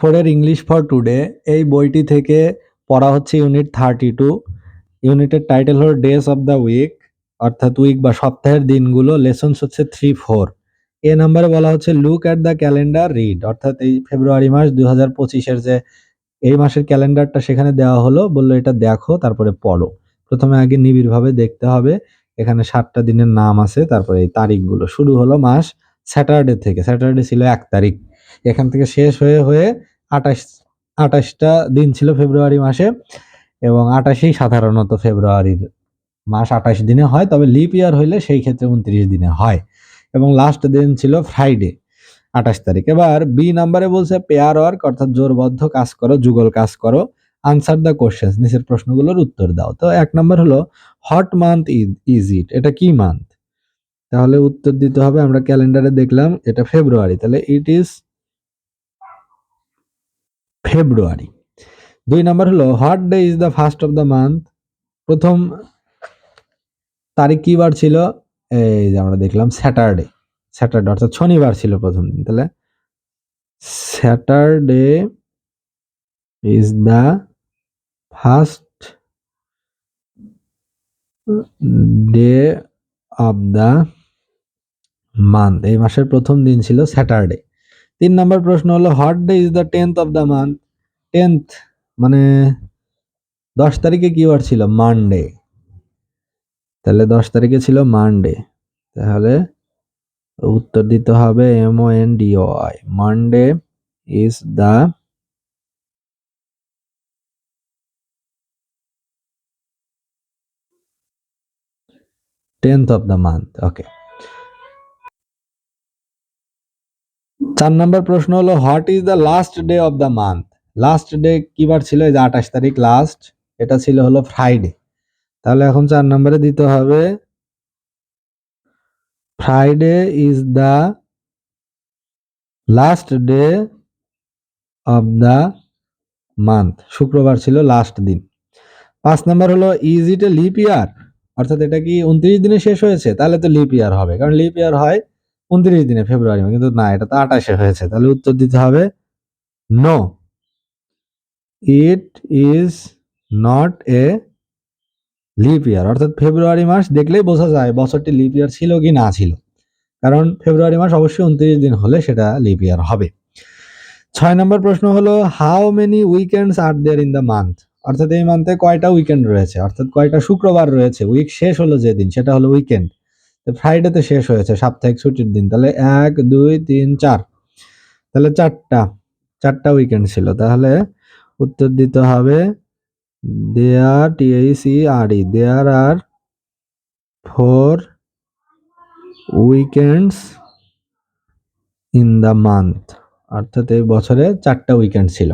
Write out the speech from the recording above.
ফোরের English for today এই বইটি থেকে পড়া হচ্ছে ইউনিট থার্টি টু ইউনিটের টাইটেল হল ডেজ অফ দ্য উইক অর্থাৎ উইক বা সপ্তাহের দিনগুলো। লেসন্স হচ্ছে থ্রি ফোর এ নাম্বারে বলা হচ্ছে look at the calendar read অর্থাৎ এই ফেব্রুয়ারি মাস দুই হাজার পঁচিশের যে এই মাসের ক্যালেন্ডারটা সেখানে দেওয়া হলো, বলল এটা দেখো, তারপরে পড়ো। প্রথমে আগে নিবিড়ভাবে দেখতে হবে, এখানে সাতটা দিনের নাম আছে, তারপরে এই তারিখগুলো। শুরু হলো মাস স্যাটারডে থেকে, স্যাটারডে ছিল এক তারিখ। এখান থেকে শেষ হয়ে হয়ে আঠাশ, আঠাশটা দিন ছিল ফেব্রুয়ারি মাসে এবং আঠাশেই সাধারণত ফেব্রুয়ারির মাস আঠাশ দিনে হয়, তবে লিপ ইয়ার হইলে সেই ক্ষেত্রে উনত্রিশ দিনে হয় এবং লাস্ট দিন ছিল ফ্রাইডে আঠাশ তারিখ। এবার বি নাম্বারে বলছে পেয়ার ওয়ার্ক অর্থাৎ জোরবদ্ধ কাজ করো, যুগল কাজ করো আনসার দ্য কোশ্চেন নিচের প্রশ্নগুলোর উত্তর দাও। তো এক নম্বর হলো হট মান্থ ইজ ইট এটা কি মান্থ তাহলে উত্তর দিতে হবে, আমরা ক্যালেন্ডারে দেখলাম এটা ফেব্রুয়ারি, তাহলে ইট ইজ ফেব্রুয়ারি। দুই নাম্বার হলো what day is the first of the month প্রথম তারিখ কি বার ছিল? এই যে আমরা দেখলাম স্যাটারডে স্যাটারডে অর্থাৎ শনিবার ছিল প্রথম দিন, তাহলে Saturday is the first day of the month এই মাসের প্রথম দিন ছিল স্যাটারডে তিন নম্বর প্রশ্ন হলো what day is the tenth of the month tenth মানে দশ তারিখে কি বার ছিল? মানডে তাহলে দশ তারিখে ছিল মানডে তাহলে উত্তর দিতে হবে M O N D O I Monday is the tenth of the month okay চার নম্বর প্রশ্ন হলো what is the last day of the month last day কি বার ছিল? এই যে আঠাশ তারিখ লাস্ট এটা ছিল হলো ফ্রাইডে তাহলে এখন চার নম্বরে দিতে হবে Friday is the last day of the month শুক্রবার ছিল লাস্ট দিন। পাঁচ নাম্বার হলো is it A leap year অর্থাৎ এটা কি উনত্রিশ দিনে শেষ হয়েছে? তাহলে তো লিপ ইয়ার হবে। কারণ লিপ ইয়ার হয় উনত্রিশ দিনে ফেব্রুয়ারি কিন্তু না, এটা তো আঠাশে হয়েছে। তাহলে উত্তর দিতে হবে no it is not a leap year অর্থাৎ ফেব্রুয়ারি মাস দেখলেই বোঝা যায় বছরটি লিপ ইয়ার ছিল কি না ছিল। কারণ ফেব্রুয়ারি মাস অবশ্যই উনত্রিশ দিন হলে সেটা লিপ ইয়ার হবে। ছয় নম্বর প্রশ্ন হলো how many weekends are there in the month অর্থাৎ এই মান্থে কয়টা উইকেন্ড রয়েছে? অর্থাৎ কয়টা শুক্রবার রয়েছে? উইক শেষ হলো যেদিন, সেটা হলো উইকেন্ড ফ্রাইডেতে শেষ হয়েছে, সাপ্তাহিক ছুটির দিন। তাহলে এক, দুই, তিন, চার। তাহলে চারটা চারটা উইকেন্ড ছিল। তাহলে উত্তর দিতে হবে, দেয়ার টিএইসি are E there are four weekends in the month অর্থাৎ এই বছরে চারটা উইকেন্ড ছিল।